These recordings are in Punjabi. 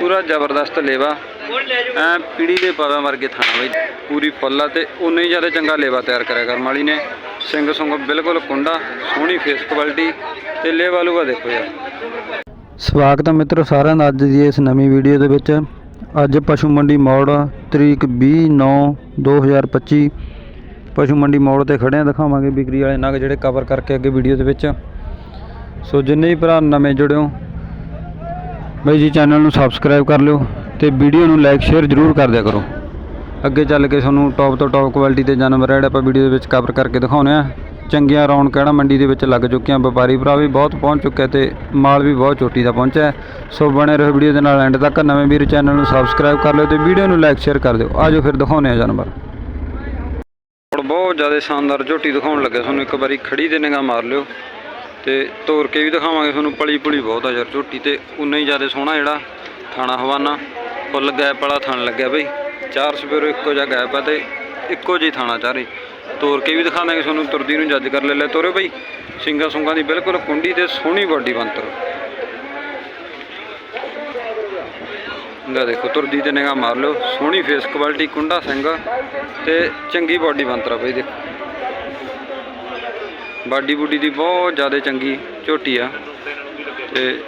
ਪੂਰਾ ਜ਼ਬਰਦਸਤ ਲੇਵਾ। ਐ ਪੀੜੀ ਦੇ ਪਾਵਾਂ ਵਰਗੇ ਥਾਣਾ ਬਈ ਪੂਰੀ ਫੁੱਲ ਆ ਤੇ ਉਨੇ ਹੀ ਜ਼ਿਆਦਾ ਚੰਗਾ ਲੇਵਾ ਤਿਆਰ ਕਰਿਆ ਕਰਮ ਵਾਲੀ ਨੇ। ਸਿੰਘ ਸੁੰਗ ਬਿਲਕੁਲ ਕੁੰਡਾ ਸੋਹਣੀ ਫੇਸ ਕੁਆਲਿਟੀ ਤੇ ਲੇਵਾ ਲੂਗਾ ਦੇਖੋ ਯਾਰ। ਸਵਾਗਤ ਹੈ ਮਿੱਤਰੋ ਸਾਰਿਆਂ ਦਾ ਅੱਜ ਦੀ ਇਸ ਨਵੀਂ ਵੀਡੀਓ ਦੇ ਵਿੱਚ। ਅੱਜ ਪਸ਼ੂ ਮੰਡੀ ਮੋੜ ਤਰੀਕ 20/9/2025 ਪਸ਼ੂ ਮੰਡੀ ਮੋੜ ਤੇ ਖੜੇ ਆ ਦਿਖਾਵਾਂਗੇ ਵਿਕਰੀ ਵਾਲੇ ਨਗ ਜਿਹੜੇ ਕਵਰ ਕਰਕੇ ਅੱਗੇ ਵੀਡੀਓ ਦੇ ਵਿੱਚ। ਸੋ ਜਿੰਨੇ ਵੀ ਭਰਾ ਨਵੇਂ ਜੁੜਿਓ ਬਾਈ ਜੀ ਚੈਨਲ ਨੂੰ ਸਬਸਕ੍ਰਾਈਬ ਕਰ ਲਿਓ ਤੇ ਵੀਡੀਓ ਨੂੰ ਲਾਈਕ ਸ਼ੇਅਰ ਜ਼ਰੂਰ ਕਰ ਦਿਆ ਕਰੋ। ਅੱਗੇ ਚੱਲ ਕੇ ਤੁਹਾਨੂੰ ਟੌਪ ਤੋਂ ਟੌਪ ਕੁਆਲਿਟੀ ਦੇ ਜਾਨਵਰ ਜਿਹੜੇ ਆਪਾਂ ਵੀਡੀਓ ਦੇ ਵਿੱਚ ਕਵਰ ਕਰਕੇ ਦਿਖਾਉਣੇ ਆ ਚੰਗੀਆਂ ਰੌਣਕ ਕਿਹੜਾ ਮੰਡੀ ਦੇ ਵਿੱਚ ਲੱਗ ਚੁੱਕੀਆਂ ਵਪਾਰੀ ਭਰਾ ਵੀ ਬਹੁਤ ਪਹੁੰਚ ਚੁੱਕਿਆ ਤੇ ਮਾਲ ਵੀ ਬਹੁਤ ਚੋਟੀ ਦਾ ਪਹੁੰਚਿਆ ਸੋ ਬਣੇ ਰਹੋ ਵੀਡੀਓ ਦੇ ਨਾਲ ਐਂਡ ਤੱਕ। ਨਵੇਂ ਵੀਰ ਚੈਨਲ ਨੂੰ ਸਬਸਕ੍ਰਾਈਬ ਕਰ ਲਿਓ ਤੇ ਵੀਡੀਓ ਨੂੰ ਲਾਈਕ ਸ਼ੇਅਰ ਕਰ ਦਿਓ। ਆਜੋ ਫਿਰ ਦਿਖਾਉਣੇ ਆ ਜਾਨਵਰ। ਬਹੁਤ ਜ਼ਿਆਦਾ ਸ਼ਾਨਦਾਰ ਝੋਟੀ ਦਿਖਾਉਣ ਲੱਗੇ ਤੁਹਾਨੂੰ ਇੱਕ ਵਾਰੀ ਖੜੀ ਦੇ ਨਿਗਾਹ ਮਾਰ ਲਿਓ। ਤੇ ਤੋਰ ਕੇ ਵੀ ਦਿਖਾਵਾਂਗੇ ਤੁਹਾਨੂੰ, ਪਲੀ ਪੁਲੀ ਬਹੁਤ ਆ ਯਾਰ ਝੋਟੀ ਤੇ, ਉਨਾ ਹੀ ਜ਼ਿਆਦਾ ਸੋਹਣਾ ਜਿਹੜਾ ਥਾਣਾ ਹਵਾਨਾ। ਫੁੱਲ ਗੈਪ ਵਾਲਾ ਥਣ ਲੱਗਿਆ ਬਈ, ਚਾਰ ਸਪੇਰੋ ਇੱਕੋ ਜਿਹਾ ਗੈਪ ਆ ਤੇ ਇੱਕੋ ਜਿਹੀ ਥਾਣਾ ਚਾਰੇ। ਤੋਰ ਕੇ ਵੀ ਦਿਖਾਵਾਂਗੇ ਤੁਹਾਨੂੰ, ਤੁਰਦੀ ਨੂੰ ਜੱਜ ਕਰ ਲੈ ਲੈ ਤੋਰੇ ਬਈ। ਸਿੰਗਾ ਸੁੰਗਾ ਦੀ ਬਿਲਕੁਲ ਕੁੰਡੀ ਤੇ ਸੋਹਣੀ ਬਾਡੀ ਬੰਤਰ ਲੈ ਦੇਖੋ, ਤੁਰਦੀ ਤੇ ਨਿਗਾਹ ਮਾਰ ਲਿਓ, ਸੋਹਣੀ ਫੇਸ ਕੁਆਲਿਟੀ ਕੁੰਡਾ ਸਿੰਘ ਤੇ ਚੰਗੀ ਬਾਡੀ ਆ ਬਈ, ਦੇਖੋ। ਬਾਡੀ ਬੁੱਡੀ ਦੀ ਬਹੁਤ ਜ਼ਿਆਦਾ ਚੰਗੀ ਝੋਟੀ ਆ। ਤੇ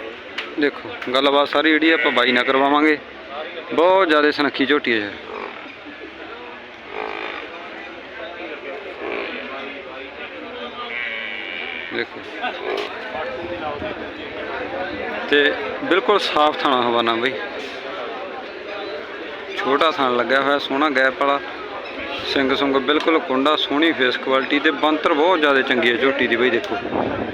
ਦੇਖੋ, ਗੱਲਬਾਤ ਸਾਰੀ ਜਿਹੜੀ ਆਪਾਂ ਬਾਈ ਨਾਲ ਕਰਵਾਵਾਂਗੇ। ਬਹੁਤ ਜ਼ਿਆਦਾ ਸਨੱਖੀ ਝੋਟੀ ਹੈ ਦੇਖੋ। ਤੇ ਬਿਲਕੁਲ ਸਾਫ਼ ਥਾਣਾ ਹਵਾਨਾ ਬਈ। ਛੋਟਾ ਥਣ ਲੱਗਿਆ ਹੋਇਆ, ਸੋਹਣਾ ਗੈਪ ਵਾਲਾ। ਸਿੰਘ ਸੁੰਗ ਬਿਲਕੁਲ ਕੁੰਡਾ ਸੋਹਣੀ ਫੇਸ ਕੁਆਲਿਟੀ ਤੇ ਬੰਤਰ ਬਹੁਤ ਜ਼ਿਆਦਾ ਚੰਗੀ ਹੈ ਝੋਟੀ ਦੀ ਬਈ ਦੇਖੋ।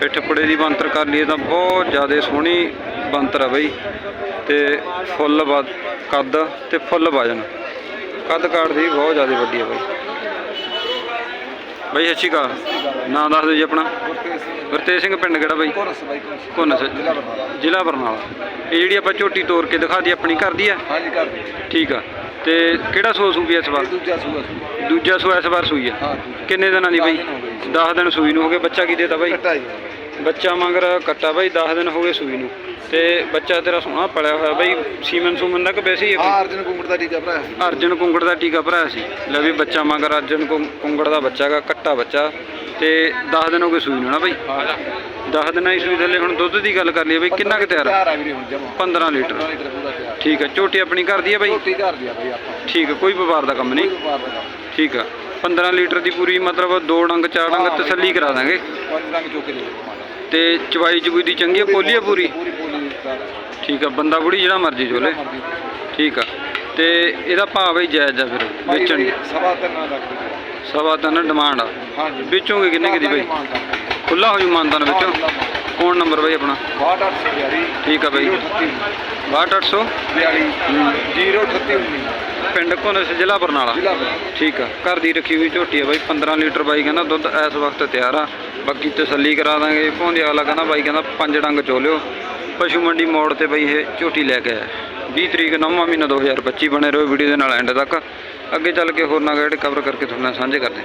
ਪਿੱਠ ਪੁੜੇ ਦੀ ਬੰਤਰ ਕਰ ਲਈਏ ਤਾਂ ਬਹੁਤ ਜ਼ਿਆਦਾ ਸੋਹਣੀ ਬੰਤਰ ਆ ਬਈ। ਤੇ ਫੁੱਲ ਕੱਦ ਤੇ ਫੁੱਲ ਵਜਨ। ਕੱਦ ਕਾਠ ਦੀ ਬਹੁਤ ਜ਼ਿਆਦਾ ਵੱਡੀ ਹੈ ਬਈ। ਬਈ ਅੱਛੀ ਕਾ ਨਾਂ ਦੱਸ ਦਿਓ ਜੀ ਆਪਣਾ। ਗੁਰਤੇਜ ਸਿੰਘ ਪਿੰਡ ਕਿਹੜਾ ਬਈ? ਕੋਨਸ ਜ਼ਿਲ੍ਹਾ ਬਰਨਾਲਾ। ਇਹ ਜਿਹੜੀ ਆਪਾਂ ਝੋਟੀ ਤੋੜ ਕੇ ਦਿਖਾ ਦੀ ਆਪਣੀ ਘਰ ਦੀ ਆ? ਹਾਂਜੀ ਕਰ ਦਿਓ। ਠੀਕ ਆ। ਤੇ ਕਿਹੜਾ ਸੋ ਸੂਪੀ ਇਸ ਵਾਰ? ਦੂਜਾ ਸੂਆ ਸੂਆ ਦੂਜਾ ਸੋ ਇਸ ਵਾਰ ਸੂਈ ਹਾਂ ਦੂਜਾ। ਕਿੰਨੇ ਦਿਨਾਂ ਦੀ ਬਈ? ਦਸ ਦਿਨ ਹੋ ਗਏ ਜੀ। 10 ਦਿਨ ਸੂਈ ਨੂੰ ਹੋ ਗਏ ਬੱਚਾ ਕੀ ਦੇਤਾ ਬਾਈ? ਕੱਟਾ ਜੀ। ਬੱਚਾ ਮਗਰ ਕੱਟਾ ਬਾਈ 10 ਦਿਨ ਹੋ ਗਏ ਸੂਈ ਨੂੰ। ਤੇ ਬੱਚਾ ਤੇਰਾ ਸੋਹਣਾ ਪਲਿਆ ਹੋਇਆ ਬਾਈ ਸੀਮਨ ਸੂਮਨ ਦਾ ਕਿ ਵੈਸੇ ਹੀ ਬਈ? ਅਰਜਨ ਕੁੰਗੜ ਦਾ ਟੀਕਾ ਭਰਾ ਅਰਜਨ ਕੁੰਗੜ ਦਾ ਟੀਕਾ ਭਰਾਇਆ ਸੀ। ਲੈ ਵੀ ਬੱਚਾ ਮਗਰ ਅਰਜਨ ਕੁੰ- ਕੁੰਗੜ ਦਾ ਬੱਚਾ ਗਾ ਕੱਟਾ ਬੱਚਾ। ਤੇ 10 ਦਿਨ ਹੋ ਗਏ ਸੂਈ ਨੂੰ ਨਾ ਬਾਈ? ਹਾਂ। 10 ਦਿਨਾਂ ਦੀ ਸੂਈ ਥੱਲੇ ਹੁਣ ਦੁੱਧ ਦੀ ਗੱਲ ਕਰ ਲਈਏ ਬਾਈ ਕਿੰਨਾ ਕੁ ਤਿਆਰ ਆ? ਤਿਆਰ ਆ ਵੀਰੇ ਹੁਣ ਜਮਾ। 15 ਲੀਟਰ। 15 ਲੀਟਰ ਪੂਰਾ ਤਿਆਰ। ਠੀਕ ਆ ਝੋਟੀ ਆਪਣੀ ਘਰ ਦੀ ਆ ਬਾਈ? ਰੋਟੀ ਘਰ ਦੀ ਆ ਬਈ ਆਪਾਂ ਠੀਕ ਆ ਕੋਈ ਵਪਾਰ ਦਾ ਕੰਮ ਨਹੀਂ? ਵਪਾਰ ਦਾ ਕੰਮ ਠੀਕ ਆ 15 ਲੀਟਰ ਦੀ ਪੂਰੀ ਮਤਲਬ ਦੋ ਡੰਗ ਚਾਰ ਡੰਗ। ਤਸੱਲੀ ਕਰਾ ਦਾਂਗੇ। ਪੰਜ ਰੰਗ ਚੋਕੇ ਦੇ ਦੇ ਮਾੜਾ ਤੇ ਚਵਾਈ ਚਬੂਈ ਦੀ ਚੰਗੀ ਆ ਕੋਲੀ ਆ ਪੂਰੀ? ਪੂਰੀ ਪੂਰੀ ਤਿਆਰ ਠੀਕ ਆ ਬੰਦਾ ਬੁੜੀ ਜਿਹੜਾ ਮਰਜ਼ੀ ਚੋਲੇ। ਠੀਕ ਆ ਤੇ ਇਹਦਾ ਭਾਅ ਬਈ ਜਾਇਜ਼ ਆ ਫਿਰ ਵੇਚਣ ਦੀ। ਸਵਾ ਤਿੰਨ ਲੱਖ ਰੁਪਏ। ਸਵਾ ਤਿੰਨ ਡਿਮਾਂਡ ਆ। ਹਾਂਜੀ ਵੇਚੋਗੇ ਕਿੰਨੇ ਕਿਦੀ ਬਈ? ਖੁੱਲਾ ਹੋ ਜੂ ਮਾਨਦਾਨ ਵਿੱਚ? ਫੋਨ ਨੰਬਰ ਬਈ ਆਪਣਾ? 6842 ਠੀਕ ਆ ਬਈ। 62800 038 ਪਿੰਡ ਕੋਨਸ ਜ਼ਿਲ੍ਹਾ ਬਰਨਾਲਾ। ਠੀਕ ਆ। ਘਰ ਦੀ ਰੱਖੀ ਹੋਈ ਝੋਟੀ ਆ ਬਾਈ 15 ਲੀਟਰ ਬਾਈ ਕਹਿੰਦਾ ਦੁੱਧ ਇਸ ਵਕਤ ਤਿਆਰ ਆ। ਬਾਕੀ ਤਸੱਲੀ ਕਰਾ ਦਾਂਗੇ। ਭੌਂਦੇ ਵਾਲਾ ਕਹਿੰਦਾ ਬਾਈ ਕਹਿੰਦਾ ਪੰਜ ਡੰਗ ਚੋ ਲਿਓ ਪਸ਼ੂ ਮੰਡੀ ਮੋੜ ਤੇ ਬਾਈ ਇਹ ਝੋਟੀ ਲੈ ਕੇ ਆਇਆ। 20 ਤਰੀਕ ਨੌਵਾਂ ਮਹੀਨਾ 2025 ਬਣੇ ਰਹੋ ਵੀਡੀਓ ਦੇ ਨਾਲ ਐਂਡ ਤੱਕ। ਅੱਗੇ ਚੱਲ ਕੇ ਹੋਰ ਨਾ ਗਾਈਡ ਕਵਰ ਕਰਕੇ ਤੁਹਾਡੇ ਨਾਲ ਸਾਂਝੇ ਕਰਦੇ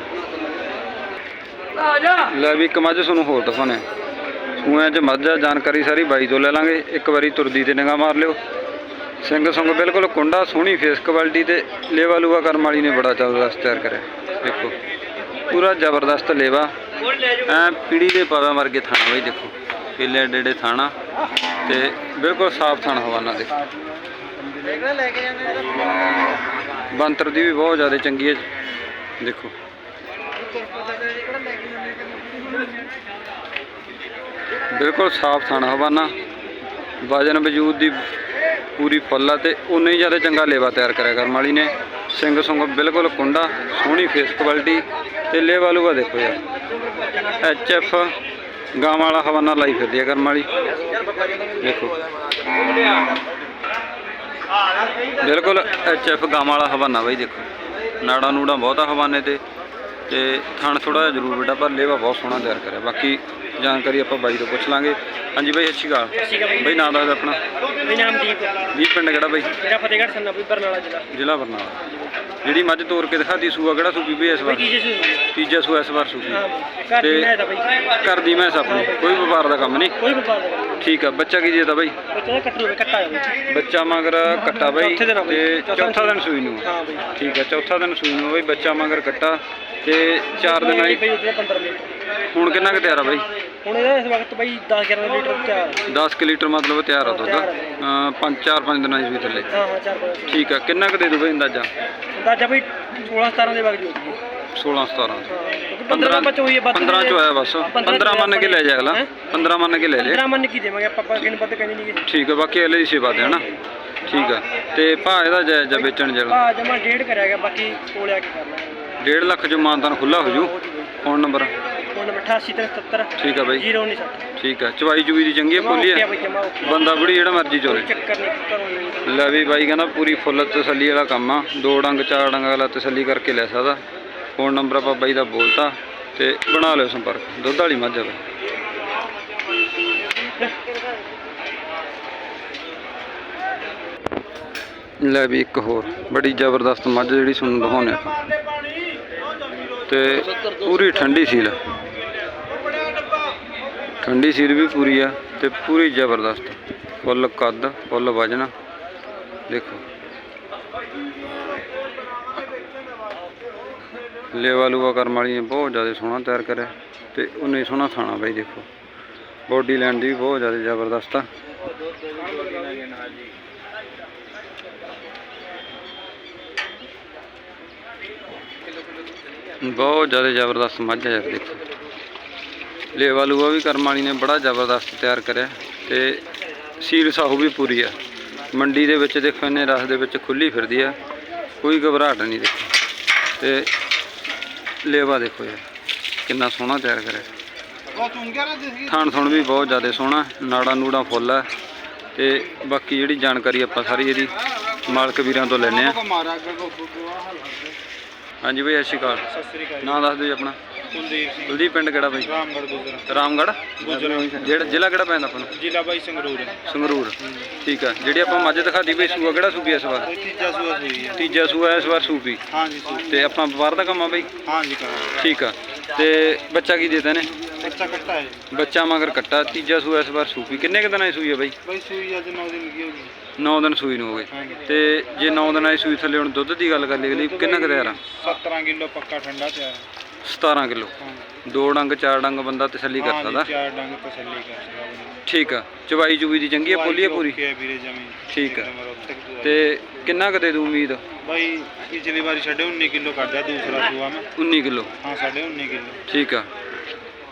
ਹਾਂ ਲੈ ਵੀ ਇੱਕ ਮੱਝ ਤੁਹਾਨੂੰ ਹੋਰ ਦਿਖਾਉਣੇ। ਸੂਆਂ 'ਚ ਮੱਝ ਜਾਣਕਾਰੀ ਸਾਰੀ ਬਾਈ ਤੋਂ ਲੈ ਲਾਂਗੇ। ਇੱਕ ਵਾਰੀ ਤੁਰਦੀ ਤੇ ਨਿਗਾਹ ਮਾਰ ਲਿਓ। ਸਿੰਘ ਸੁੰਗ ਬਿਲਕੁਲ ਕੁੰਡਾ, ਸੋਹਣੀ ਫੇਸ ਕੁਆਲਿਟੀ ਤੇ ਲੇਵਾ ਲੂਆ ਕਰਨ ਵਾਲੀ ਨੇ ਬੜਾ ਜ਼ਬਰਦਸਤ ਤਿਆਰ ਕਰਿਆ। ਦੇਖੋ, ਪੂਰਾ ਜ਼ਬਰਦਸਤ ਲੇਵਾ। ਐ ਪੀੜੀ ਦੇ ਪਾਵਾਂ ਵਰਗੇ ਥਾਣਾ ਬਈ ਦੇਖੋ। ਪੀਲੇ ਏਡੇ ਏਡੇ ਥਾਣਾ ਤੇ ਬਿਲਕੁਲ ਸਾਫ਼ ਥਾਣਾ ਹਵਾਨਾ ਦੇ। ਬੰਤਰ ਦੀ ਵੀ ਬਹੁਤ ਜ਼ਿਆਦਾ ਚੰਗੀ ਹੈ। ਦੇਖੋ। ਬਿਲਕੁਲ ਸਾਫ਼ ਥਾਣਾ ਹਵਾਨਾ। ਵਜਨ ਵਜੂਦ ਦੀ ਪੂਰੀ ਫੁੱਲ ਆ ਤੇ ਉਨਾ ਹੀ ਜ਼ਿਆਦਾ ਚੰਗਾ ਲੇਵਾ ਤਿਆਰ ਕਰਿਆ ਕਰਮ ਵਾਲੀ ਨੇ। ਸਿੰਘ ਸੁੰਗ ਬਿਲਕੁਲ ਕੁੰਡਾ, ਸੋਹਣੀ ਫੇਸ ਕੁਆਲਿਟੀ ਤੇ ਲੇਵਾ ਲੂਵਾ ਦੇਖੋ ਯਾਰ। ਐਚ ਐਫ ਗਾਂ ਵਾਲਾ ਹਵਾਨਾ ਲਾਈ ਫਿਰਦੀ ਆ ਕਰਮ ਵਾਲੀ। ਦੇਖੋ। ਬਿਲਕੁਲ ਐਚ ਐਫ ਗਾਂ ਵਾਲਾ ਹਵਾਨਾ ਬਾਈ ਦੇਖੋ। ਨਾੜਾ ਨੂੜਾ ਬਹੁਤਾ ਹਵਾਨੇ ਤੇ। ਤੇ ਥਣ ਥੋੜਾ ਜਿਹਾ ਜ਼ਰੂਰ ਬੇਟਾ, ਪਰ ਲੇਵਾ ਬਹੁਤ ਸੋਹਣਾ ਤਿਆਰ ਕਰਿਆ। ਬਾਕੀ ਜਾਣਕਾਰੀ ਆਪਾਂ ਬਾਈ ਤੋਂ ਪੁੱਛ ਲਾਂਗੇ। ਹਾਂਜੀ ਬਾਈ ਅੱਛੀ ਗਾ ਹੈ ਬਾਈ ਨਾਮ ਦੱਸ ਆਪਣਾ। ਮੇਰਾ ਨਾਮ ਦੀਪ। ਵੀ ਪਿੰਡ ਕਿਹੜਾ ਬਾਈ? ਮੇਰਾ ਫਤਿਹਗੜ੍ਹ ਸੰਨਾ ਵੀ ਬਰਨਾਲਾ ਜ਼ਿਲ੍ਹਾ। ਜ਼ਿਲ੍ਹਾ ਬਰਨਾਲਾ। ਜਿਹੜੀ ਮੱਝ ਤੋੜ ਕੇ ਦਿਖਾਤੀ ਸੂਆ ਕਿਹੜਾ ਸੂਪੀ ਬਈ ਇਸ ਵਾਰ? ਤੀਜੇ ਸੂ ਤੀਜਾ ਸੂਆ ਇਸ ਵਾਰ ਸੂਪੀ ਹਾਂ ਘਰ ਦੀ ਤੇ ਮੈਂ ਤਾਂ ਬਈ। ਘਰ ਦੀ ਮੈਂਸ ਆਪਣੀ। ਕੋਈ ਵਪਾਰ ਦਾ ਕੰਮ ਨਹੀਂ? ਕੋਈ ਵਪਾਰ ਨਹੀਂ। ਠੀਕ ਆ ਬੱਚਾ ਕੀ ਦੇਤਾ ਬਾਈ? ਬੱਚਾ ਦਾ ਕੱਟੂ ਹੋਵੇ ਕੱਟਾ ਹੋਵੇ ਬੱਚਾ ਮਗਰ ਕੱਟਾ ਬਾਈ ਚੌਥੇ ਦਿਨ ਆ ਬਾਈ, ਤੇ ਚੌਥਾ ਚੌਥਾ ਦਿਨ ਸੂਈ ਨੂੰ ਆ। ਹਾਂ ਬਈ। ਠੀਕ ਆ ਚੌਥਾ ਦਿਨ ਸੂਈ ਨੂੰ ਆ ਬਾਈ ਬੱਚਾ ਮਗਰ ਕੱਟਾ ਤੇ 4 ਦਿਨ ਆਈ ਬਈ ਉਹਦੇ 15 ਲੀਟਰ ਹੁਣ ਕਿੰਨਾ ਕੁ ਤਿਆਰ ਆ ਬਾਈ? ਹੁਣ ਇਹਦਾ ਇਸ ਵਕਤ ਬਈ 10 11 ਲੀਟਰ ਤਿਆਰ ਹੈ। 10 ਕਿ ਲੀਟਰ ਮਤਲਬ ਤਿਆਰ ਆ ਦੁੱਧ। ਤਿਆਰ ਅ, ਪੰਜ 4-5 ਦਿਨਾਂ ਦੀ ਸੂਈ ਥੱਲੇ। ਹਾਂ ਹਾਂ ਚਾਰ ਪੰਜ ਠੀਕ ਆ ਕਿੰਨਾ ਕੁ ਦੇ ਦੂ ਬਾਈ ਅੰਦਾਜ਼ਾ? ਅੰਦਾਜ਼ਾ ਬਈ 16 17 ਦੇ ਵਕਤ ਦੀ ਹੋਊਗੀ 16 17 ਕਿਉਂਕਿ 15 ਬੱਚ ਹੋਈ ਹੈ ਵੱਧ 15 ਚ ਹੋਇਆ ਬਸ। 15 ਮੰਨ ਕੇ ਲੈ ਜਾ ਅਗਲਾ। 15 ਮੰਨ ਕੇ ਲੈ ਲੈ 15 ਮੰਨ ਕੀ ਦੇਵਾਂਗੇ ਆਪਾਂ ਆਪਾਂ ਕਿੰਨੇ ਪੱਤੇ ਕਹਿੰਦੇ ਨਹੀਂਗੇ ਠੀਕ ਆ ਬਾਕੀ ਅਗਲੇ ਦੀ ਸੇਵਾ ਦੇ ਹਨਾ ਠੀਕ ਆ। ਤੇ ਭਾ ਇਹਦਾ ਜਾਇਜ਼ ਆ ਵੇਚਣ ਜਿਹੜਾ ਆ ਜਮਾ ਡੇਢ ਕਰਿਆ ਗਿਆ ਬਾਕੀ ਕੋਲੇ ਆ ਕੇ ਕਰਨਾ 1.5 ਲੱਖ ਜੋ ਮਾਨਤਾਨ ਖੁੱਲਾ ਹੋ ਜੂ। Phone number. ਹੁਣ 88 ਤੇ 77 ਠੀਕ ਆ ਬਾਈ। 097 ਠੀਕ ਆ ਚਵਾਈ ਚੁਵੀ ਦੀ ਚੰਗੀ ਆ ਓਕੇ ਬੰਦਾ ਬੜੀ ਜਿਹੜਾ ਮਰਜ਼ੀ ਚੋਲੇ ਚੱਕਰ ਨਹੀਂ ਕਰੋ ਨਹੀਂ ਲੈ ਵੀ ਬਾਈ ਕਹਿੰਦਾ ਪੂਰੀ ਫੁੱਲ ਤਸੱਲੀ ਵਾਲਾ ਕੰਮ ਆ। ਦੋ ਡੰਗ ਚਾਰ ਡੰਗ ਵਾਲਾ ਤਸੱਲੀ ਕਰਕੇ ਲੈ ਸਕਦਾ। ਫੋਨ ਨੰਬਰ ਆਪਾਂ ਬਾਈ ਦਾ ਬੋਲਤਾ ਤੇ ਬਣਾ ਲਿਓ ਸੰਪਰਕ। ਦੁੱਧ ਵਾਲੀ ਮੱਝ ਆ ਲੈ ਵੀ ਇੱਕ ਹੋਰ ਬੜੀ ਜ਼ਬਰਦਸਤ ਮੱਝ ਜਿਹੜੀ ਤੁਹਾਨੂੰ ਦਿਖਾਉਂਦੇ ਆਪਾਂ। ਤੇ ਪੂਰੀ ਠੰਡੀ ਸੀਲ ਠੰਡੀ ਸੀਰ ਵੀ ਪੂਰੀ ਆ ਤੇ ਪੂਰੀ ਜ਼ਬਰਦਸਤ। ਫੁੱਲ ਕੱਦ, ਫੁੱਲ ਵਜਨ। ਦੇਖੋ। ਲੇਵਾ ਲੂਆ ਕਰਮ ਵਾਲੀ ਬਹੁਤ ਜ਼ਿਆਦਾ ਸੋਹਣਾ ਤਿਆਰ ਕਰਿਆ ਤੇ ਉਹਨੇ ਸੋਹਣਾ ਖਾਣਾ ਬਾਈ ਦੇਖੋ। ਬੋਡੀ ਲੈਂਡ ਦੀ ਵੀ ਬਹੁਤ ਜ਼ਿਆਦਾ ਜ਼ਬਰਦਸਤ ਆ। ਬਹੁਤ ਜ਼ਿਆਦਾ ਜ਼ਬਰਦਸਤ ਮੱਝ ਆ ਯਾਰ ਦੇਖੋ। ਲੇਵਾ ਲੂਆ ਵੀ ਕਰਮ ਵਾਲੀ ਨੇ ਬੜਾ ਜ਼ਬਰਦਸਤ ਤਿਆਰ ਕਰਿਆ ਤੇ ਸੀਲ ਸਾਹੂ ਵੀ ਪੂਰੀ ਆ। ਮੰਡੀ ਦੇ ਵਿੱਚ ਦੇਖੋ ਇਹਨੇ ਰਸ ਦੇ ਵਿੱਚ ਖੁੱਲੀ ਫਿਰਦੀ ਆ ਕੋਈ ਘਬਰਾਹਟ ਨਹੀਂ ਦੇਖੋ। ਤੇ ਲੇਵਾ ਦੇਖੋ ਯਾਰ ਕਿੰਨਾ ਸੋਹਣਾ ਤਿਆਰ ਕਰਿਆ। ਥਾਣ ਥੁਣ ਵੀ ਬਹੁਤ ਜ਼ਿਆਦਾ ਸੋਹਣਾ ਨਾੜਾ ਨੂੜਾ ਫੁੱਲ ਆ। ਤੇ ਬਾਕੀ ਜਿਹੜੀ ਜਾਣਕਾਰੀ ਆਪਾਂ ਸਾਰੀ ਇਹਦੀ ਮਾਲਕ ਵੀਰਾਂ ਤੋਂ ਲੈਣੇ ਆ। ਹਾਂਜੀ ਬਈ ਸਤਿ ਸ੍ਰੀ ਅਕਾਲ ਨਾਂ ਦੱਸ ਦਿਓ ਜੀ ਆਪਣਾ। ਕੁਲਦੀਪ ਸਿੰਘ। ਕੁਲਦੀਪ ਪਿੰਡ ਕਿਹੜਾ ਬਾਈ? ਰਾਮਗੜ ਗੁਜਰ। ਰਾਮਗੜ੍ਹ? ਗੁਜਰ। ਜਿਹੜਾ ਜ਼ਿਲ੍ਹਾ ਕਿਹੜਾ ਪੈਂਦਾ ਆਪਾਂ ਨੂੰ ਜ਼ਿਲ੍ਹਾ ਬਾਈ ਸੰਗਰੂਰ। ਸੰਗਰੂਰ। ਠੀਕ ਆ। ਜਿਹੜੀ ਆਪਾਂ ਮੱਝ ਦਿਖਾਦੀ ਬਈ ਸੂਆ ਕਿਹੜਾ ਸੂਪੀ ਇਸ ਵਾਰ? ਇਹ ਤੀਜਾ ਸੂਆ ਸੂਈ ਹੈ ਤੀਜਾ ਸੂਆ ਇਸ ਵਾਰ ਸੂਪੀ ਹਾਂਜੀ ਤੇ ਆਪਣਾ ਵਪਾਰ ਦਾ ਕੰਮ ਆ ਬਈ? ਹਾਂਜੀ ਕਰਾਂ ਠੀਕ ਆ। ਤੇ ਬੱਚਾ ਕੀ ਦੇਤਾ ਨੇ ਬੱਚਾ ਕੱਟਾ ਹੈ ਬੱਚਾ ਮਗਰ ਕੱਟਾ। ਤੀਜਾ ਸੂਆ ਇਸ ਵਾਰ ਸੂਪੀ ਕਿੰਨੇ ਕੁ ਦਿਨਾਂ ਦੀ ਸੂਈ ਆ ਬਈ? ਬਾਈ ਸੂਈ ਅੱਜ 9 ਦਿਨ ਕੀ ਹੋ। ਗਈ 9 ਦਿਨ ਸੂਈ ਨੂੰ ਹੋ ਗਏ। ਹਾਂਜੀ। ਤੇ ਜੇ 9 ਦਿਨਾਂ ਦੀ ਸੂਈ ਥੱਲੇ ਹੁਣ ਦੁੱਧ ਦੀ ਗੱਲ ਕਰ ਲਈ ਅਗਲੀ ਕਿੰਨਾ ਕੁ ਤਿਆਰ ਆ? 17 ਕਿਲੋ ਪੱਕਾ ਠੰਡਾ ਤਿਆਰ 17 ਕਿਲੋ। ਦੋ ਡੰਗ ਚਾਰ ਡੰਗ ਬੰਦਾ ਤਸੱਲੀ ਕਰ ਸਕਦਾ। ਚਾਰ ਡੰਗ ਤਸੱਲੀ ਕਰ ਸਕਦਾ ਬੰਦਾ। ਠੀਕ ਆ। ਚਵਾਈ ਚੁਵੀ ਦੀ ਚੰਗੀ ਆ ਪੋਲੀ ਆ ਪੂਰੀ? ਓਕੇ ਹੈ ਵੀਰੇ ਜਮੀ। ਠੀਕ ਆ। ਤੇ ਕਿੰਨਾ ਕੁ ਦੇ ਦੂ ਉਮੀਦ? ਬਾਈ ਪਿਛਲੀ ਵਾਰੀ ਛੱਡੇ 19 ਕਿਲੋ ਕੱਢਿਆ ਦੂਸਰਾ ਸੂਆ ਮੈਂ। 19 ਕਿਲੋ। ਹਾਂ ਸਾਡੇ 19 ਕਿਲੋ। ਠੀਕ ਆ।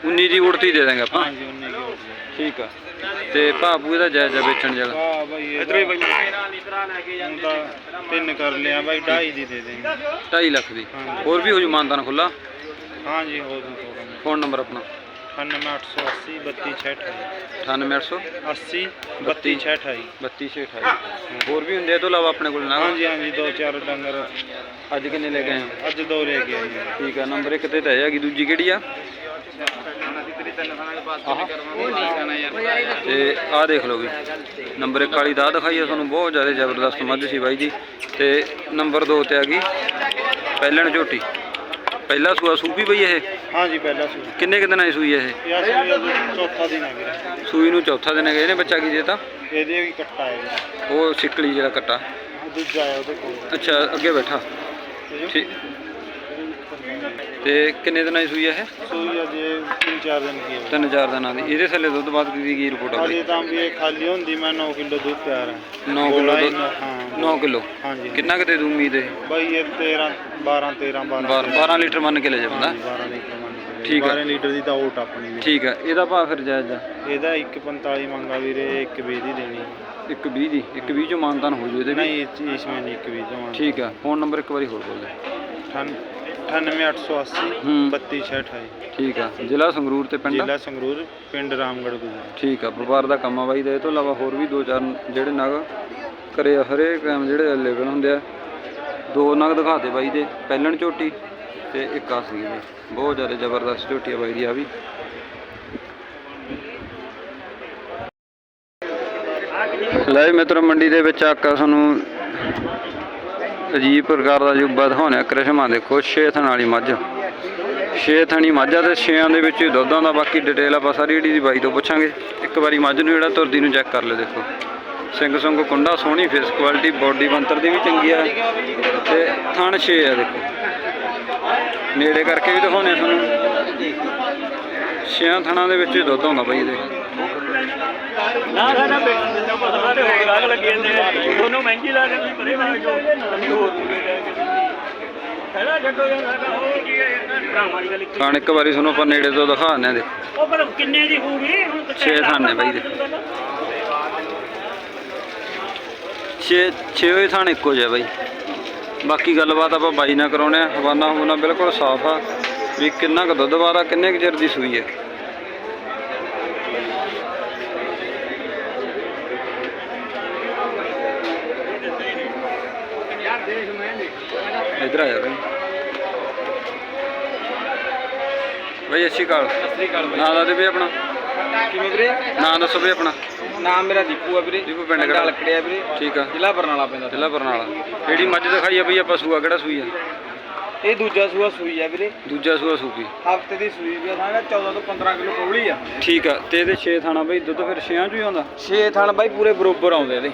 19 ਦੀ ਉੜਤੀ ਦੇ ਦਾਂਗੇ ਆਪਾਂ। ਹਾਂਜੀ 19 ਕਿਲੋ ਠੀਕ ਆ। ਤੇ ਭਾਪੂ ਇਹਦਾ ਜਾਇਜ਼ਾ ਵੇਚਣ ਜਲਾ ਵਾਹ ਬਾਈ ਇਧਰ ਹੀ ਬਾਈ। ਤਿੰਨ ਕਰ ਲਿਆ ਬਾਈ ਢਾਈ ਦੀ ਦੇ ਦੇਂਗੇ 2.5 ਲੱਖ ਦੀ। ਹੋਰ ਵੀ ਹੋ ਜੂ ਮਾਨਦਾਨ ਖੁੱਲਾ ਫੋਨ ਨੰਬਰ ਆਪਣਾ? 9880 3268 98800 80 3268 3228 ਹੋਰ ਵੀ ਹੁੰਦੇ ਆ ਇਹ ਤੋਂ ਇਲਾਵਾ ਆਪਣੇ ਕੋਲ ਨਾ? ਹਾਂਜੀ ਹਾਂਜੀ ਦੋ ਚਾਰ ਡੰਗਰ। ਅੱਜ ਕਿੰਨੇ ਲੈ ਕੇ ਆਏ ਹੋ? ਅੱਜ ਦੋ ਲੈ ਕੇ ਆਏ ਹਾਂ। ਠੀਕ ਆ ਨੰਬਰ ਇੱਕ ਤੇ ਤਾਂ ਹੈਗੀ ਦੂਜੀ ਕਿਹੜੀ ਆ? ਤੇ ਆਹ ਦੇਖ ਲਓ ਵੀ ਨੰਬਰ ਇੱਕ ਵਾਲੀ ਦਾ ਦਿਖਾਈ ਆ ਤੁਹਾਨੂੰ ਬਹੁਤ ਜ਼ਿਆਦਾ ਜ਼ਬਰਦਸਤ ਮੱਝ ਸੀ ਬਾਈ ਜੀ। ਤੇ ਨੰਬਰ 2 ਤੇ ਆ ਗਈ ਪਹਿਲਣ ਝੋਟੀ। ਪਹਿਲਾ ਸੂਆ ਸੂਪੀ ਬਈ ਇਹ? ਹਾਂਜੀ ਪਹਿਲਾ ਸੂ ਕਿੰਨੇ ਕੁ ਦਿਨਾਂ ਦੀ ਸੂਈ ਇਹ? ਸੂਈ ਚੌਥਾ ਦਿਨ ਹੈ ਵੀਰੇ ਸੂਈ ਨੂੰ ਚੌਥਾ ਦਿਨ ਹੈਗਾ ਇਹਨੇ ਬੱਚਾ ਕੀ ਦੇਤਾ? ਇਹਦੇ ਵੀ ਕੱਟਾ ਹੈ ਵੀਰੇ ਉਹ ਸਿੱਕਲੀ ਜਿਹੜਾ ਕੱਟਾ। ਦੂਜਾ ਹੈ ਉਹਦੇ ਕੋਲ। ਅੱਛਾ ਅੱਗੇ ਬੈਠਾ। ਠੀਕ। ਤੇ ਕਿੰਨੇ ਦਿਨਾਂ ਦੀ ਸੂਈ ਇਹ? ਸੂਈ ਅਜੇ ਤਿੰਨ ਚਾਰ ਦਿਨ ਕੀ ਹੈ। ਤਿੰਨ ਚਾਰ ਦਿਨਾਂ ਦੀ। ਇਹਦੇ ਥੱਲੇ ਦੁੱਧ ਬਾਅਦ ਦੀ ਕੀ ਰਿਪੋਰਟ ਆ ਅਜੇ ਤਾਂ ਵੀ ਇਹ ਖਾਲੀ ਹੁੰਦੀ ਮੈਂ 9 ਕਿਲੋ ਦੁੱਧ ਤਿਆਰ ਹੈ 9 ਕਿਲੋ ਹੀ ਦੁੱਧ? ਨੌ- ਹਾਂ। 9 ਕਿਲੋ? ਹਾਂਜੀ। ਕਿੰਨਾ ਕੁ ਦੇ ਦੂ ਉਮੀਦ ਹੈ ਬਾਈ ਇਹ 13 12 13 12 12 ਲੀਟਰ ਮੰਨ ਕੇ ਲੈ ਜਾ ਬੰਦਾ 12 ਲੀਟਰ ਮੰਨ ਕੇ ਠੀਕ ਆ। 12 ਲੀਟਰ ਦੀ ਤਾਂ ਓਟ ਆਪਣੀ ਵੀ। ਠੀਕ ਆ। ਇਹਦਾ ਭਾਅ ਫਿਰ ਜਾਇਜ਼ ਆ? ਇਹਦਾ 145 ਮੰਗਾ ਵੀਰੇ 1 20 ਦੀ ਦੇਣੀ। ਇੱਕ 20 ਦੀ? ਇੱਕ 20 ਚੋਂ ਮਾਨਤਾਨ ਹੋ ਜੂ ਇਹਦੇ ਵੀ? ਨਹੀਂ ਇਸ ਇਸ ਮੈਂ ਨਹੀਂ 1 20 ਦਵਾਂ ਠੀਕ ਆ। ਫੋਨ ਨੰਬਰ ਇੱਕ ਵਾਰੀ ਹੋਰ ਬੋਲ ਦੇ। 98880 ਹੂੰ। 3268 ਠੀਕ ਆ। ਜ਼ਿਲ੍ਹਾ ਸੰਗਰੂਰ ਤੇ ਪਿੰਡ ਜ਼ਿਲ੍ਹਾ ਸੰਗਰੂਰ ਪਿੰਡ ਰਾਮਗੜ੍ਹ ਗੁਜਰ ਠੀਕ ਆ ਵਪਾਰ ਦਾ ਕੰਮ ਆ ਬਾਈ ਦਾ ਇਹ ਤੋਂ ਇਲਾਵਾ ਹੋਰ ਵੀ ਦੋ ਚਾਰ ਜਿਹੜੇ ਨਗ ਘਰੇ ਹਰੇਕ ਟਾਈਮ ਜਿਹੜੇ ਅਵੇਲੇਬਲ ਹੁੰਦੇ ਆ। ਦੋ ਨਗ ਦਿਖਾਤੇ ਬਾਈ ਦੇ। ਪਹਿਲਣ ਝੋਟੀ ਤੇ ਇੱਕ ਆ ਸੀ ਬਹੁਤ ਜ਼ਿਆਦਾ ਜ਼ਬਰਦਸਤ ਝੋਟੀ ਆ ਬਾਈ ਦੀ ਆ ਵੀ। ਲੈ ਵੀ ਮਿੱਤਰੋ ਮੰਡੀ ਦੇ ਵਿੱਚ ਆਕਾ ਤੁਹਾਨੂੰ ਅਜੀਬ ਪ੍ਰਕਾਰ ਦਾ ਜੁਬਾ ਦਿਖਾਉਣਾ ਕ੍ਰਿਸ਼ਮਾ ਦੇਖੋ ਛੇ ਥਣ ਵਾਲੀ ਮੱਝ। ਛੇ ਥਣੀ ਮਾਝਾ ਤੇ ਛੇਆਂ ਦੇ ਵਿੱਚ ਹੀ ਦੁੱਧਾਂ ਦਾ ਬਾਕੀ ਡਿਟੇਲ ਆਪਾਂ ਸਾਰੀ ਜਿਹੜੀ ਦੀ ਬਾਈ ਤੋਂ ਪੁੱਛਾਂਗੇ। ਇੱਕ ਵਾਰੀ ਮੱਝ ਨੂੰ ਜਿਹੜਾ ਤੁਰਦੀ ਨੂੰ ਚੈੱਕ ਕਰ ਲਿਓ ਦੇਖੋ। ਸਿੰਘ ਸੰਗ ਕੁੰਡਾ ਸੋਹਣੀ ਫੇਸ ਕੁਆਲਿਟੀ ਬੋਡੀ ਬੰਤਰ ਦੀ ਵੀ ਚੰਗੀ ਆ। ਤੇ ਥਣ ਛੇ ਆ ਦੇਖੋ। ਨੇੜੇ ਕਰਕੇ ਵੀ ਦਿਖਾਉਣੇ ਤੁਹਾਨੂੰ। ਛੇਆਂ ਥਣਾਂ ਦੇ ਵਿੱਚ ਹੀ ਦੁੱਧ ਆਉਂਦਾ ਬਾਈ ਇਹਦੇ। ਨਾ ਸਾਡਾ ਬੇਟਾ ਜਿੱਦਾਂ ਪਤਾ ਤੇ ਹੋਰ ਲਾਗ ਲੱਗੇ ਜਾਂਦੇ ਦੋਨੋਂ ਮਹਿੰਗੀ ਲਾ ਕੇ ਤੁਸੀਂ ਪਰੇ ਮਾਰ ਜੋ ਅਸੀਂ ਹੋਰ ਪੂਰੇ ਲੈ ਕੇ ਪਹਿਲਾਂ ਛੱਡੋ ਯਾਰ ਸਾਡਾ ਹੋਰ ਕੀ ਹੈ ਇਹਨਾਂ ਭਰਾਵਾਂ ਦੀ ਗੱਲ ਇੱਕ ਵਾਰੀ ਤੁਹਾਨੂੰ ਆਪਾਂ ਨੇੜੇ ਤੋਂ ਦਿਖਾ ਦਿੰਦੇ ਆ ਦੇਖੋ। ਉਹ ਪਰ ਕਿੰਨੇ ਦੀ ਹੋਊਗੀ? ਹੁਣ ਤਾਂ ਛੇ ਥਣ ਨੇ ਬਾਈ ਦੇ। ਛੇ ਛੇ ਹੋਏ ਥਣ ਇੱਕੋ ਜਿਹਾ ਬਾਈ। ਬਾਕੀ ਗੱਲਬਾਤ ਆਪਾਂ ਬਾਈ ਨਾਲ ਕਰਾਉਣੇ ਆ। ਹਵਾਨਾ ਹਵਾਨਾ ਬਿਲਕੁਲ ਸਾਫ਼ ਆ। ਵੀ ਕਿੰਨਾ ਕੁ ਦੁੱਧ ਵਾਰਾ ਕਿੰਨੇ ਕੁ ਚਿਰ ਦੀ ਸੂਈ ਹੈ? ਇਧਰ ਆ ਜਾ ਬਾਈ। ਬਾਈ ਅੱਛੀ ਕਾਲ ਸਤਿ ਅਕਾਲ ਨਾਂ ਦਾ ਦੇ ਵੀ ਆਪਣਾ। ਕਿਵੇਂ ਵੀਰੇ? ਨਾਂ ਦੱਸੋ ਵੀ ਆਪਣਾ। ਨਾਮ ਮੇਰਾ ਦੀਪੂ ਆ ਵੀਰੇ। ਦੀਪੂ ਪਿੰਡ ਕਿਹੜਾ? ਲਕੜਿਆ ਵੀਰੇ। ਠੀਕ ਆ। ਜ਼ਿਲ੍ਹਾ ਬਰਨਾਲਾ ਪੈਂਦਾ ਜ਼ਿਲ੍ਹਾ ਬਰਨਾਲਾ। ਜਿਹੜੀ ਮੱਝ ਦਿਖਾਈ ਆ ਬਈ ਆਪਾਂ ਸੂਆ ਕਿਹੜਾ ਸੂਈ ਆ? ਇਹ ਦੂਜਾ ਸੂਆ ਸੂਈ ਆ ਵੀਰੇ। ਦੂਜਾ ਸੂਆ ਸੂਪੀ। ਹਫ਼ਤੇ ਦੀ ਸੂਈ ਵੀ ਆ ਸਾਡਾ 14 ਤੋਂ 15 ਕਿਲੋ ਕੌਲੀ ਆ। ਠੀਕ ਆ ਤੇ ਇਹਦੇ 6 ਥਾਣਾ ਬਈ ਦੁੱਧ ਫਿਰ 6ਾਂ ਚੋਂ ਹੀ ਆਉਂਦਾ? 6 ਥਣ ਬਾਈ ਪੂਰੇ ਬਰੋਬਰ ਆਉਂਦੇ ਇਹਦੇ।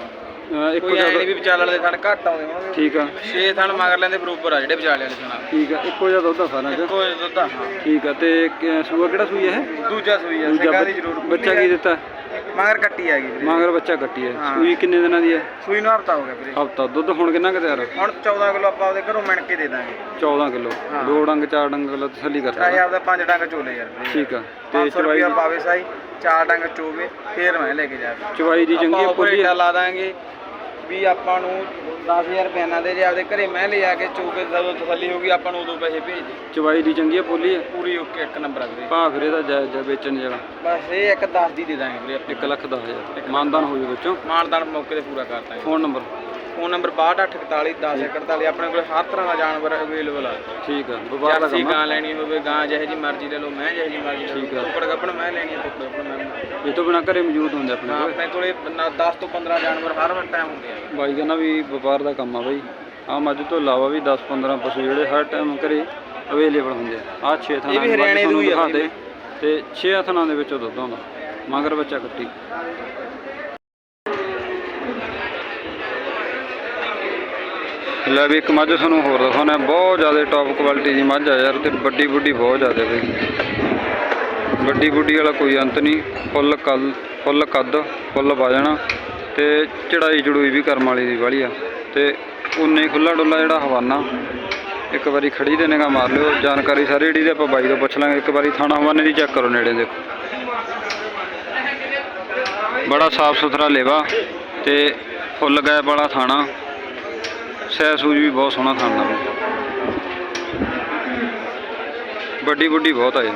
ਇੱਕੋ ਕੋਈ ਐ ਨਹੀਂ ਵੀ ਵਿਚਾਲੇ ਵਾਲੇ ਥਣ ਘੱਟ ਆਉਂਦੇ ਹੋਣਗੇ। ਠੀਕ ਆ। 6 ਥਣ ਮਗਰ ਲੈਂਦੇ ਬਰੋਬਰ ਆ ਜਿਹੜੇ ਵਿਚਾਲੇ ਵਾਲੇ ਥਣ। ਠੀਕ ਆ ਇੱਕੋ ਜਿਹਾ ਦੁੱਧ ਆ ਸਾਰਾ ਚ। ਕੋਈ ਦੁੱਧ ਆ ਠੀਕ ਆ ਤੇ ਕ- ਸੂਆ ਕਿਹੜਾ ਸੂਈ ਹੈ ਦੂਜਾ ਸੂਈ ਆ ਦੂਜਾ ਸਿੰਘਾਂ ਦੀ ਬੱਚ- ਜ਼ਰੂਰ ਬੱਚਾ ਕੀ ਦਿੱਤਾ? ਮਗਰ ਕੱਟੀ ਆ ਗਈ ਵੀਰੇ। ਮਗਰ ਬੱਚਾ ਕੱਟੀ ਹੈ ਹਾਂ। ਸੂਈ ਕਿੰਨੇ ਦਿਨਾਂ ਦੀ ਹੈ ਸੂਈ ਨੂੰ ਹਫਤਾ ਹੋ ਗਿਆ ਵੀਰੇ। ਹਫਤਾ। ਦੁੱਧ ਹੁਣ ਕਿੰਨਾ ਕੁ ਤਿਆਰ? ਹੁਣ 14 ਕਿਲੋ ਆਪਾਂ ਉਹਦੇ ਘਰੋਂ ਮਿਣ ਕੇ ਦੇ ਦਾਂਗੇ। 14 ਕਿਲੋ। ਹਾਂ। ਦੋ ਡੰਗ ਚਾਰ ਡੰਗ ਕਿਲੋ ਤਸੱਲੀ ਕਰ ਚਾਹੇ ਸਕਦਾ ਆਪਦਾ ਪੰਜ ਡੰਗ ਚੋਲੇ ਯਾਰ ਵੀਰੇ। ਠੀਕ ਆ। ਤੇ 500 ਚਵਾਈ ਰੁਪਿਆ ਪਾਵੇ ਸਾਈ ਚਾਰ ਡੰਗ ਚੋਵੇ ਫੇਰ ਮੈਂ ਲੈ ਕੇ ਜਾਵੇ ਚਵਾਈ ਦੀ ਚੰਗੀ ਆ। ਪੋਲੀ ਆਪਾਂ ਲਾ ਦਾਂਗੇ। ਵੀ ਆਪਾਂ ਨੂੰ 10000 ਰੁਪਏ ਨਾਲ ਦੇ ਜੇ ਆਪਦੇ ਘਰੇ ਮੈਂ ਲੈ ਆ ਕੇ ਚੋਕੇ ਜਦੋਂ ਤਸੱਲੀ ਹੋਗੀ ਆਪਾਂ ਨੂੰ ਉਦੋਂ ਪੈਸੇ ਭੇਜ ਦੇ। ਚਵਾਈ ਦੀ ਚੰਗੀ ਆ ਪੋਲੀ ਆ? ਪੂਰੀ ਓਕੇ ਇੱਕ ਨੰਬਰ ਆ ਵੀਰੇ। ਫਿਰ ਇਹਦਾ ਜਾਇਜ਼ ਜਾ ਵੇਚਣ ਜਿਹੜਾ ਬਸ ਇਹ ਇੱਕ 10 ਦੀ ਦੇ ਦਾਂਗੇ ਵੀਰੇ ਆਪਾਂ 1 ਲੱਖ 10000 ਮਾਨਦਾਨ ਹੋ ਜਾਊ ਵਿੱਚੋਂ। ਮਾਨਦਾਨ ਮੌਕੇ ਤੇ ਪੂਰਾ ਕਰ ਦਾਂਗੇ ਫੋਨ ਨੰਬਰ। ਫੋਨ ਨੰਬਰ 6241 1041 ਆਪਣੇ ਕੋਲ ਹਰ ਤਰ੍ਹਾਂ ਦਾ ਜਾਨਵਰ ਅਵੇਲੇਬਲ ਆ। ਠੀਕ ਆ ਵਪਾਰ ਦਾ ਜਰਸੀ ਕੰਮ ਆ। ਗਾਂ ਲੈਣੀ ਹੋਵੇ ਗਾਂ ਜਿਹੇ ਜੀ ਮਰਜ਼ੀ ਲੈ ਲਓ ਮੈਂ ਜਿਹੇ ਜੀ ਮਰਜ਼ੀ ਲੈ ਠੀਕ ਲਓ ਆ। ਟੁੱਕੜ ਗੱਪਣ ਮੈਂ ਲੈਣੀ ਹੈ ਟੁੱਕੜ ਗੱਪਣ ਮੈਂ ਇਹ ਤੋਂ ਬਿਨਾ ਘਰੇ ਮੌਜੂਦ ਹੁੰਦੇ ਆਪਣੇ ਹਾਂ, ਕੋਲ? ਆਪਣੇ ਕੋਲੇ 10 ਤੋਂ 15 ਜਾਨਵਰ ਹਰ ਟਾਈਮ ਹੁੰਦੇ ਆ। ਬਾਈ ਕਹਿੰਦਾ ਵੀ ਵਪਾਰ ਦਾ ਕੰਮ ਆ ਬਾਈ। ਆ ਮੱਝ ਤੋਂ ਇਲਾਵਾ ਵੀ 10 15 ਪਸ਼ੂ ਜਿਹੜੇ ਹਰ ਟਾਈਮ ਘਰੇ ਅਵੇਲੇਬਲ ਹੁੰਦੇ ਆ। ਆ 6 ਥਾਂ ਇਹ ਵੀ ਹਰਿਆਣੇ ਤੋਂ ਹੀ ਆ ਤੇ 6 ਥਾਂ ਦੇ ਵਿੱਚੋਂ ਦੁੱਧ ਆਉਂਦਾ ਮਗਰ ਬੱਚਾ ਕੱਟੀ। ਲੈ ਵੀ ਇੱਕ ਮੱਝ ਤੁਹਾਨੂੰ ਹੋਰ ਦਿਖਾਉਣਾ। ਬਹੁਤ ਜ਼ਿਆਦਾ ਟੌਪ ਕੁਆਲਿਟੀ ਦੀ ਮੱਝ ਆ ਯਾਰ ਤੇ ਵੱਡੀ ਬੁੱਢੀ ਬਹੁਤ ਜ਼ਿਆਦਾ ਬਈ ਵੱਡੀ ਬੁੱਢੀ ਵਾਲਾ ਕੋਈ ਅੰਤ ਨਹੀਂ, ਫੁੱਲ ਕੱਲ, ਫੁੱਲ ਕੱਦ, ਫੁੱਲ ਵਜਣਾ ਤੇ ਚੜਾਈ ਚੜੂਈ ਵੀ ਕਰਮ ਵਾਲੀ ਦੀ ਵਾਲੀ ਆ। ਤੇ ਉਨੇ ਹੀ ਖੁੱਲਾ ਡੁੱਲਾ ਜਿਹੜਾ ਹਵਾਨਾ, ਇੱਕ ਵਾਰੀ ਖੜੀ ਦੇ ਨਿਗਾ ਮਾਰ ਲਿਓ, ਜਾਣਕਾਰੀ ਸਾਰੀ ਜਿਹੜੀ ਤੇ ਆਪਾਂ ਬਾਈ ਤੋਂ ਪੁੱਛ ਲਾਂਗੇ। ਇੱਕ ਵਾਰੀ ਥਾਣਾ ਹਵਾਨੇ ਦੀ ਚੈੱਕ ਕਰੋ ਨੇੜੇ ਦੇਖੋ। ਬੜਾ ਸਾਫ਼ ਸੁਥਰਾ ਲੇਵਾ ਤੇ ਫੁੱਲ ਗੈਪ ਵਾਲਾ ਥਾਣਾ। ਸਹਿ ਸੂਜ ਵੀ ਬਹੁਤ ਸੋਹਣਾ ਥਾਣਾ ਵੱਡੀ ਵੱਡੀ ਬਹੁਤ ਆ ਯਾਰ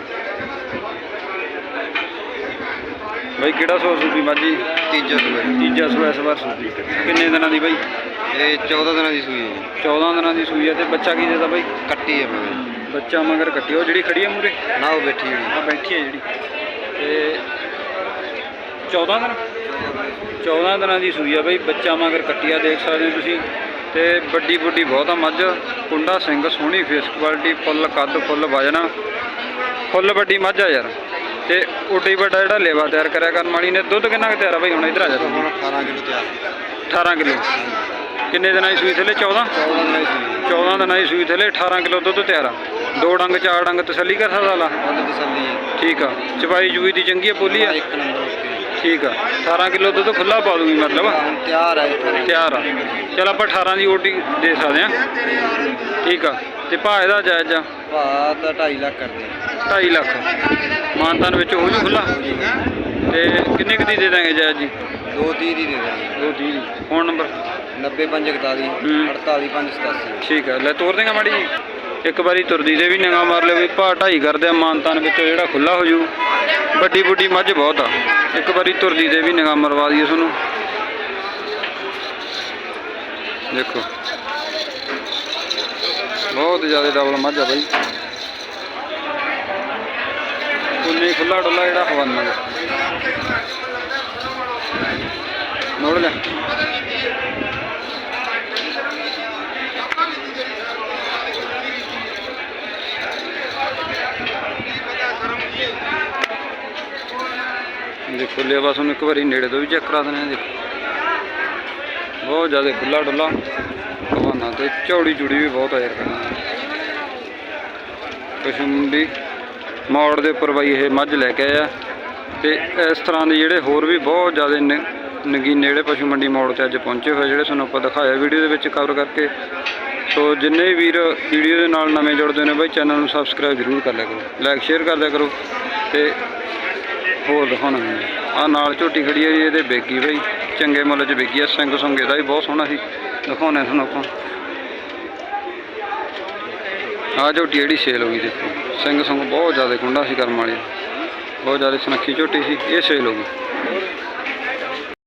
ਬਾਈ ਕਿਹੜਾ ਸੋ ਸੂਪੀ ਮਾਜੀ ਤੀਜਾ ਸੂਆ ਜੀ। ਤੀਜਾ ਸੂਆ ਇਸ ਵਾਰ ਸੂਪੀ ਕਿੰਨੇ ਦਿਨਾਂ ਦੀ ਬਾਈ? ਇਹ 14 ਦਿਨਾਂ ਦੀ ਸੂਈ ਹੈ ਜੀ। 14 ਦਿਨਾਂ ਦੀ ਸੂਈ ਆ ਤੇ ਬੱਚਾ ਕੀ ਦੇਦਾ ਬਾਈ? ਕੱਟੀ ਹੈ ਮੈਂ ਬੱਚਾ ਮਗਰ ਕੱਟੀ। ਉਹ ਜਿਹੜੀ ਖੜੀ ਆ ਮੂਰੇ? ਨਾ ਉਹ ਬੈਠੀ ਆ ਬੈਠੀ ਹੈ ਜਿਹੜੀ। ਤੇ 14 ਦਿਨ? 14 ਦਿਨਾਂ ਦੀ ਸੂਈ ਆ ਬਈ। ਬੱਚਾ ਮਗਰ ਕੱਟੀ ਆ ਦੇਖ ਸਕਦੇ ਹੋ ਤੁਸੀਂ। ਤੇ ਵੱਡੀ ਵੱਡੀ ਬਹੁਤ ਆ ਮੱਝ। ਕੁੰਡਾ ਸਿੰਘ ਸੋਹਣੀ ਫੇਸ ਕੁਆਲਿਟੀ ਫੁੱਲ ਕੱਦ ਫੁੱਲ ਵਜਣਾ ਫੁੱਲ ਵੱਡੀ ਮੱਝ ਆ ਯਾਰ। ਤੇ ਉੱਡੀ ਵੱਡਾ ਜਿਹੜਾ ਲੇਵਾ ਤਿਆਰ ਕਰਿਆ ਕਰਨ ਵਾਲੀ ਨੇ। ਦੁੱਧ ਕਿੰਨਾ ਕੁ ਤਿਆਰ ਆ ਬਈ? ਹੁਣ ਇਧਰ ਆ ਜਾ ਤੂੰ। ਹੁਣ 18 ਕਿਲੋ ਤਿਆਰ। 18 ਕਿਲੋ। ਕਿੰਨੇ ਦਿਨਾਂ ਦੀ ਸੂਈ ਥੱਲੇ? 14 14 ਦਿਨਾਂ ਦੀ ਸੂਈ। 14 ਦਿਨਾਂ ਦੀ ਸੂਈ ਥੱਲੇ 18 ਕਿਲੋ ਦੁੱਧ ਤਿਆਰ ਆ। ਦੋ ਡੰਗ ਚਾਰ ਡੰਗ ਤਸੱਲੀ ਕਰ ਸਕਦਾ ਲਾ ਤਸੱਲੀ ਠੀਕ ਆ। ਚਵਾਈ ਜੂਈ ਦੀ ਚੰਗੀ ਆ ਪੋਲੀ ਆ? ਇੱਕ ਨੰਬਰ। ਓਕੇ ਠੀਕ ਆ। 18 ਕਿਲੋ ਦੁੱਧ ਖੁੱਲਾ ਪਾ ਦੂਗੀ ਮਤਲਬ। ਤਿਆਰ ਜੀ। ਤਿਆਰ ਆ। ਚਲ ਆਪਾਂ 18 ਦੀ ਓਟੀ ਦੇ ਸਕਦੇ ਆ। ਠੀਕ ਆ। ਤੇ ਭਾਅ ਇਹਦਾ ਜਾਇਜ਼ ਆ? ਭਾਅ ਤਾਂ 2.5 ਲੱਖ ਕਰਦੇ ਆ। 2.5 ਲੱਖ। ਮਾਨਤਾਨ ਵਿੱਚ ਹੋ ਜੂ। ਖੁੱਲਾ ਤੇ ਕਿੰਨੇ ਕੁ ਦੀ ਦੇ ਦਾਂਗੇ ਜਾਇਜ਼ ਜੀ? 230 ਦੀ ਦੇ ਦਾਂਗੇ। 230 ਦੀ। Phone number? 90541 ਹੂੰ। 48587 ਠੀਕ ਆ। ਲੈ ਤੋਰ ਦੇਗਾ ਮਾੜੀ ਜੀ। ਇੱਕ ਵਾਰੀ ਤੁਰਦੀ ਦੇ ਵੀ ਨਿਗਾ ਮਾਰ ਲਿਓ ਵੀ ਭਾਅ ਢਾਈ ਕਰਦੇ ਆ ਮਾਨਤਾਨ ਵਿੱਚੋਂ ਜਿਹੜਾ ਖੁੱਲਾ ਹੋ ਜੂ। ਵੱਡੀ ਵੱਡੀ ਮੱਝ ਬਹੁਤ ਆ। ਇੱਕ ਵਾਰੀ ਤੁਰਦੀ ਦੇ ਵੀ ਨਿਗਾ ਮਰਵਾ ਦਈਏ ਤੁਹਾਨੂੰ ਦੇਖੋ। ਬਹੁਤ ਜ਼ਿਆਦਾ ਡਬਲ ਮੱਝ ਆ ਬਾਈ। ਉਨੇ ਖੁੱਲਾ ਡੁੱਲਾ ਜਿਹੜਾ ਹਵਾਨਾ ਮੋੜ ਲੈ। ਸੋ ਬਸ ਉਹਨੂੰ ਇੱਕ ਵਾਰੀ ਨੇੜੇ ਤੋਂ ਵੀ ਚੈੱਕ ਕਰਾ ਦਿੰਦੇ ਆ ਦੇਖੋ। ਬਹੁਤ ਜ਼ਿਆਦਾ ਖੁੱਲਾ ਡੁੱਲਾ ਹਵਾਨਾ ਤੇ ਚੌੜੀ ਚੂੜੀ ਵੀ ਬਹੁਤ ਆ ਯਾਰ ਕਰਨਾ ਪਸ਼ੂ ਮੰਡੀ ਮੋੜ ਦੇ ਉੱਪਰ ਬਾਈ ਇਹ ਮੱਝ ਲੈ ਕੇ ਆਇਆ। ਤੇ ਇਸ ਤਰ੍ਹਾਂ ਦੇ ਜਿਹੜੇ ਹੋਰ ਵੀ ਬਹੁਤ ਜ਼ਿਆਦਾ ਨ- ਨਗੀਨੇ ਜਿਹੜੇ ਪਸ਼ੂ ਮੰਡੀ ਮੋੜ ਤੇ ਅੱਜ ਪਹੁੰਚੇ ਹੋਏ ਜਿਹੜੇ ਤੁਹਾਨੂੰ ਆਪਾਂ ਦਿਖਾਇਆ ਵੀਡੀਓ ਦੇ ਵਿੱਚ ਕਵਰ ਕਰਕੇ। ਸੋ ਜਿੰਨੇ ਵੀਰ ਵੀਡੀਓ ਦੇ ਨਾਲ ਨਵੇਂ ਜੁੜਦੇ ਨੇ ਬਾਈ, ਚੈਨਲ ਨੂੰ ਸਬਸਕ੍ਰਾਈਬ ਜ਼ਰੂਰ ਕਰ ਲਿਆ ਕਰੋ। ਲਾਈਕ ਸ਼ੇਅਰ ਕਰ ਦਿਆ ਕਰੋ। ਤੇ ਹੋਰ ਦਿਖਾਉਣਾ ਆ ਨਾਲ ਝੋਟੀ ਖੜੀ ਹੈ ਜੀ, ਇਹਦੇ ਬੇਗੀ ਬਈ। ਚੰਗੇ ਮੁੱਲ 'ਚ ਵਿਕੀ ਆ, ਸਿੰਘ ਸੰਗੇ ਦਾ ਵੀ ਬਹੁਤ ਸੋਹਣਾ ਸੀ। ਦਿਖਾਉਂਦੇ ਤੁਹਾਨੂੰ ਆਪਾਂ। ਆ ਝੋਟੀ ਜਿਹੜੀ ਸੇਲ ਹੋ ਗਈ ਦੇਖੋ। ਸਿੰਘ ਸੰਗ ਬਹੁਤ ਜ਼ਿਆਦਾ ਕੁੰਡਾ ਸੀ ਕਰਮ ਵਾਲੀ। ਬਹੁਤ ਜ਼ਿਆਦਾ ਸੁਨੱਖੀ ਝੋਟੀ ਸੀ, ਇਹ ਸੇਲ ਹੋ ਗਈ।